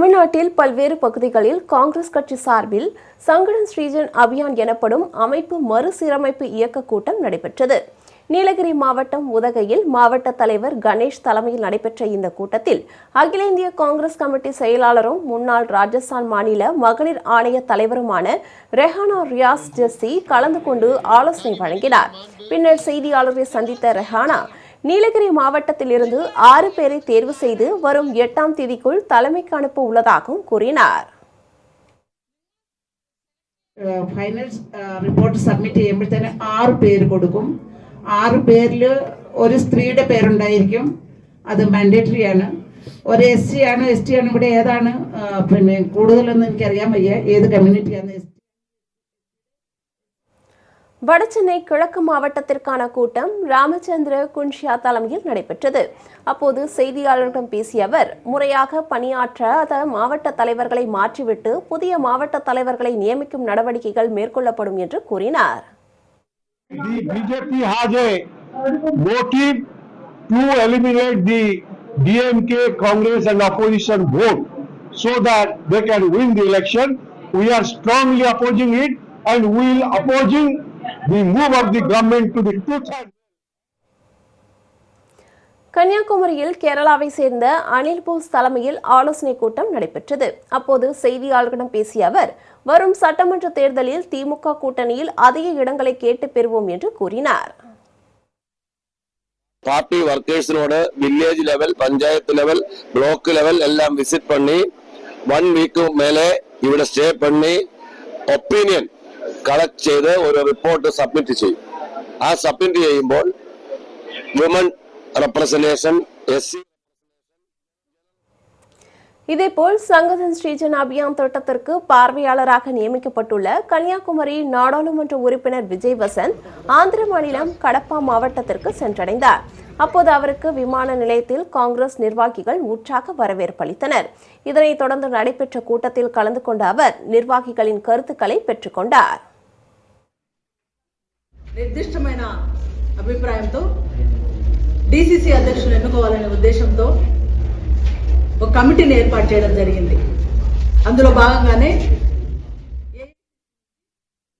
தமிழ்நாட்டில் பல்வேறு பகுதிகளில் காங்கிரஸ் கட்சி சார்பில் சங்கடன் ஸ்ரீஜன் அபியான் எனப்படும் அமைப்பு மறுசீரமைப்பு இயக்க கூட்டம் நடைபெற்றது. நீலகிரி மாவட்டம் உதகையில் மாவட்ட தலைவர் கணேஷ் தலைமையில் நடைபெற்ற இந்த கூட்டத்தில் அகில இந்திய காங்கிரஸ் கமிட்டி செயலாளரும் முன்னாள் ராஜஸ்தான் மாநில மகளிர் ஆணைய தலைவருமான ரெஹானா ரியாஸ் ஜெஸ்ஸி கலந்து கொண்டு ஆலோசனை வழங்கினார். பின்னர் செய்தியாளரை சந்தித்த ரெஹானா நீலகிரி மாவட்டத்திலிருந்து ஆறு பேரை தேர்வு செய்து வரும் எட்டாம் தேதிக்குள் தலைமைக்கு அனுப்ப உள்ளதாகவும் கூறினார் ഫൈനൽ റിപ്പോർട്ട് സബ്മിറ്റ് ചെയ്യുമ്പോഴത്തേന് ആറ് പേര് കൊടുക്കും ആറ് പേരിൽ ഒരു സ്ത്രീയുടെ പേരുണ്ടായിരിക്കും അത് മാൻഡേറ്ററി ആണ് ഒരു എസ് സി ആണ് എസ് ടി ആണ് ഇവിടെ ഏതാണ് ആ, പിന്നെ കൂടുതലൊന്നും എനിക്കറിയാൻ വയ്യ ഏത് കമ്മ്യൂണിറ്റിയാണ് എസ് வடசென்னை கிழக்கு மாவட்டத்திற்கான கூட்டம் ராமச்சந்திர குன்ஷியா தலைமையில் நடைபெற்றது அப்போது செய்தியாளர்களிடம் பேசிய அவர் முறையாக பணியாற்றாத மாவட்ட தலைவர்களை மாற்றிவிட்டு புதிய மாவட்ட தலைவர்களை நியமிக்கும் நடவடிக்கைகள் மேற்கொள்ளப்படும் என்று கூறினார் The BJP has a motive to eliminate the DMK, Congress and we vote so that they can win the election. We are strongly opposing it and we will opposing the move of the government to the two கன்னியாகுமரியில் கேரளாவை சேர்ந்த அனில் தலைமையில் ஆலோசனை கூட்டம் நடைபெற்றது. அப்போது செய்தியாளர்களிடம் பேசிய அவர் வரும் சட்டமன்ற தேர்தலில் திமுக கூட்டணியில் அதிக இடங்களை கேட்டு பெறுவோம் என்று கூறினார். Party ஒர்க்கர்ஸினோட village level panchayat level block level எல்லாம் விசிட் பண்ணி ஒன் வீக்கு மேலே இவட ஸ்டே பண்ணி ஒப்பீனியன் കളക്ട് ചെയ്ത് ഒരു റിപ്പോർട്ട് സബ്മിറ്റ് ചെയ്യും ആ സബ്മിറ്റ് ചെയ്യുമ്പോൾ വിമൻ റെപ്രസെന്റേഷൻ എസ് സി இதேபோல் சங்கதன் ஸ்ரீஜன் அபியான் திட்டத்திற்கு பார்வையாளராக நியமிக்கப்பட்டுள்ள கன்னியாகுமரி நாடாளுமன்ற உறுப்பினர் விஜய் வசந்த் ஆந்திர மாநிலம் கடப்பா மாவட்டத்திற்கு சென்றடைந்தார் அப்போது அவருக்கு விமான நிலையத்தில் காங்கிரஸ் நிர்வாகிகள் உற்சாக வரவேற்பளித்தனர் இதனைத் தொடர்ந்து நடைபெற்ற கூட்டத்தில் கலந்து கொண்ட அவர் நிர்வாகிகளின் கருத்துக்களை பெற்றுக்கொண்டார் నిర్దిష్టమైన అభిప్రాయంతో డిసిసి అధ్యక్షులు ఎన్నుకోవాలనే ఉద్దేశంతో ఒక కమిటీని ఏర్పాటు చేయడం జరిగింది. అందులో భాగంగానే